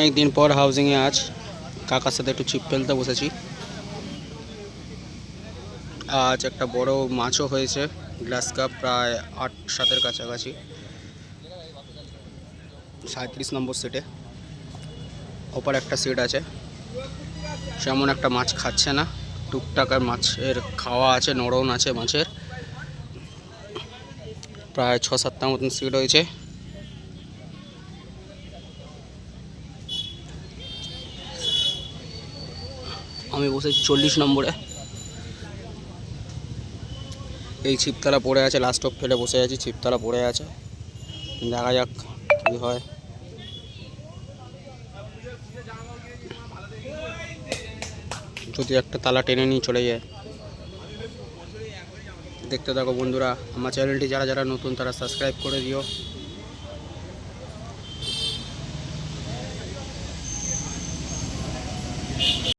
অনেক দিন পর হাউজিংয়ে আজ কাকার সাথে একটু চিপ ফেলতে বসেছি। আজ একটা বড় মাছও হয়েছে, গ্লাস কাপ প্রায় আট সাতের কাছাকাছি। সাঁত্রিশ নম্বর সেটে ওপর একটা সেট আছে। সেমন একটা মাছ খাচ্ছে না। টুকটাকার মাছের খাওয়া আছে, নরম আছে মাছের। প্রায় ছ সাতটা মতন সিট হয়েছে। আমি বসেছি চল্লিশ নম্বরে। এই ছিপতলা পড়ে আছে লাস্ট অফ ফেলে বসে আছি, ছিপতলা পড়ে আছে। দেখা যাক কী হয়। যদি একটা তালা টেনে নিয়ে চলে যায়। দেখতে থাকো বন্ধুরা, আমার চ্যানেলটি যারা যারা নতুন, তারা সাবস্ক্রাইব করে দিও।